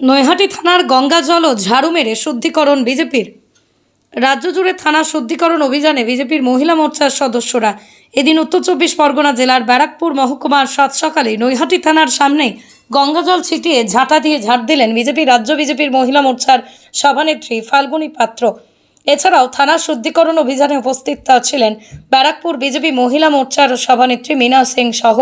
নৈহাটি থানার গঙ্গা জল ও ঝাড়ু মেরে শুদ্ধিকরণ বিজেপির। রাজ্য জুড়ে থানা শুদ্ধিকরণ অভিযানে বিজেপির মহিলা মোর্চার সদস্যরা এদিন উত্তর চব্বিশ পরগনা জেলার ব্যারাকপুর মহকুমার সাত সকালে নৈহাটি থানার সামনে গঙ্গাজল ছিটিয়ে ঝাঁটা দিয়ে ঝাড় দিলেন বিজেপি, রাজ্য বিজেপির মহিলা মোর্চার সভানেত্রী ফাল্গুনী পাত্র। এছাড়াও থানার শুদ্ধিকরণ অভিযানে উপস্থিত ছিলেন ব্যারাকপুর বিজেপি মহিলা মোর্চার সভানেত্রী মীনা সিং সহ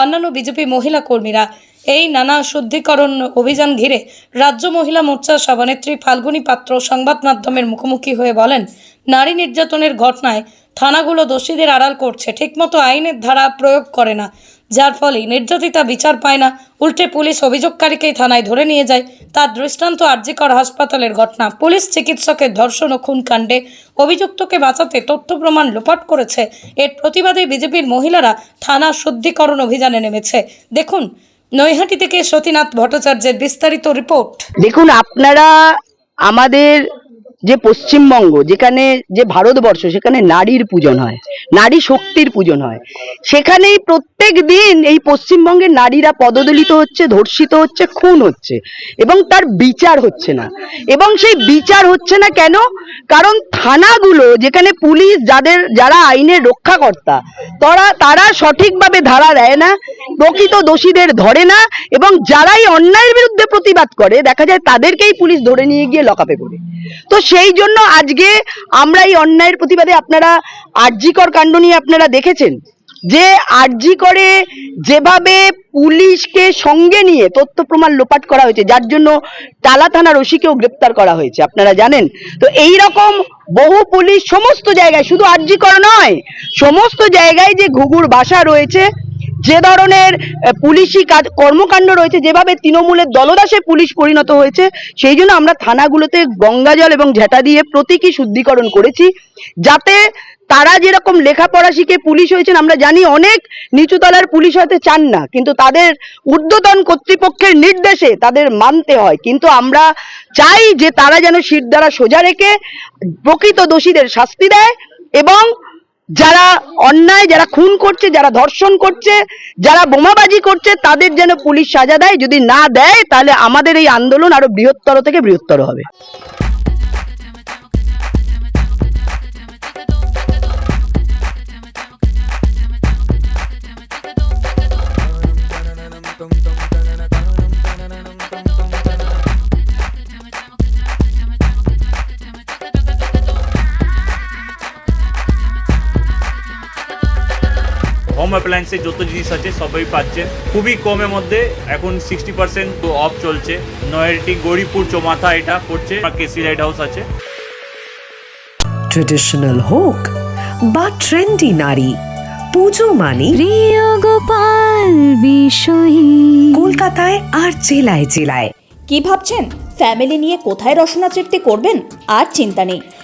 অন্যান্য বিজেপি মহিলা কর্মীরা। এই নানা শুদ্ধিকরণ অভিযান ঘিরে রাজ্য মহিলা মোর্চার সভানেত্রী ফাল্গুনী পাত্র সংবাদ মাধ্যমের মুখোমুখি হয়ে বলেন, নারী নির্যাতনের ঘটনায় থানাগুলো দোষীদের আড়াল করছে, ঠিকমতো আইনের ধারা প্রয়োগ করে না। যার ফলে নির্যাতিতা বিচার পায় না। উল্টে পুলিশ অভিযোগকারীকেই থানায় ধরে নিয়ে যায়। তার দৃষ্টান্ত আরজিকর হাসপাতালের ঘটনা। পুলিশ চিকিৎসকের ধর্ষণ ও খুন কাণ্ডে অভিযুক্তকে বাঁচাতে তথ্য প্রমাণ লোপাট করেছে। এর প্রতিবাদে বিজেপির মহিলারা থানা শুদ্ধিকরণ অভিযানে নেমেছে। দেখুন নৈহাটি থেকে সতীনাথ ভট্টাচার্যের বিস্তারিত রিপোর্ট। দেখুন, আপনারা আমাদের যে পশ্চিমবঙ্গ, যেখানে যে ভারতবর্ষ, সেখানে নারীর পূজন হয়, নারী শক্তির পূজন হয়, সেখানেই প্রত্যেক দিন এই পশ্চিমবঙ্গের নারীরা পদদলিত হচ্ছে, ধর্ষিত হচ্ছে, খুন হচ্ছে এবং তার বিচার হচ্ছে না। এবং সেই বিচার হচ্ছে না কেন? কারণ থানাগুলো যেখানে পুলিশ যাদের, যারা আইনের রক্ষাকর্তা, তারা তারা সঠিকভাবে ধারা দেয় না, প্রকৃত দোষীদের ধরে না এবং যারাই অন্যায়ের বিরুদ্ধে প্রতিবাদ করে, দেখা যায় তাদেরকেই পুলিশ ধরে নিয়ে গিয়ে লকাপে করে। তো সেই জন্য আজকে আমরা এই অন্যায়ের প্রতিবাদে আপনারা আর্যিকর কাণ্ড নিয়ে আপনারা দেখেছেন? যে আরজি করে যেভাবে পুলিশকে সঙ্গে নিয়ে তথ্য প্রমাণ লোপাট করা হয়েছে, যার জন্য টালা থানার ওসিকেও গ্রেপ্তার করা হয়েছে, আপনারা জানেন? তো এই রকম বহু পুলিশ সমস্ত জায়গায়, শুধু আরজি কর নয়, সমস্ত জায়গায় যে ঘুঘুর বাসা রয়েছে, যে ধরনের পুলিশি কাজ, কর্মকাণ্ড রয়েছে, যেভাবে তৃণমূলের দলদাসে পুলিশ পরিণত হয়েছে, সেই জন্য আমরা থানাগুলোতে গঙ্গাজল এবং ঝেঁটা দিয়ে প্রতীকী শুদ্ধিকরণ করেছি, যাতে তারা যেরকম লেখাপড়া শিখে পুলিশ হয়েছেন, আমরা জানি অনেক নিচুতলার পুলিশ হতে চান না, কিন্তু তাদের ঊর্ধ্বতন কর্তৃপক্ষের নির্দেশে তাদের মানতে হয়। কিন্তু আমরা চাই যে তারা যেন শির দ্বারা সোজা রেখে প্রকৃত দোষীদের শাস্তি দেয় এবং যারা অন্যায়, যারা খুন করছে, যারা ধর্ষণ করছে, যারা বোমাবাজি করছে, তাদের যেন পুলিশ সাজা দেয়। যদি না দেয়, তাহলে আমাদের এই আন্দোলন আরও বৃহত্তর থেকে বৃহত্তর হবে। হোম অ্যাপ্লায়েন্সের যত জিনিস আছে সবই পাচ্ছেন খুবই কমের মধ্যে এখন সিক্সটি পার্সেন্ট অফ চলছে। নয়ারটি গৌরীপুর চৌমাথা এটা পড়ছে কেসি লাইট হাউস আছে। ট্রেডিশনাল হোক বা ট্রেন্ডি নারী পুজো মানে প্রিয় গোপাল বিষয়ী। কলকাতায় আর জেলায় জেলায়। কি ভাবছেন? ফ্যামিলি নিয়ে কোথায় রসনা তৃপ্তি করবেন? আর চিন্তা নেই।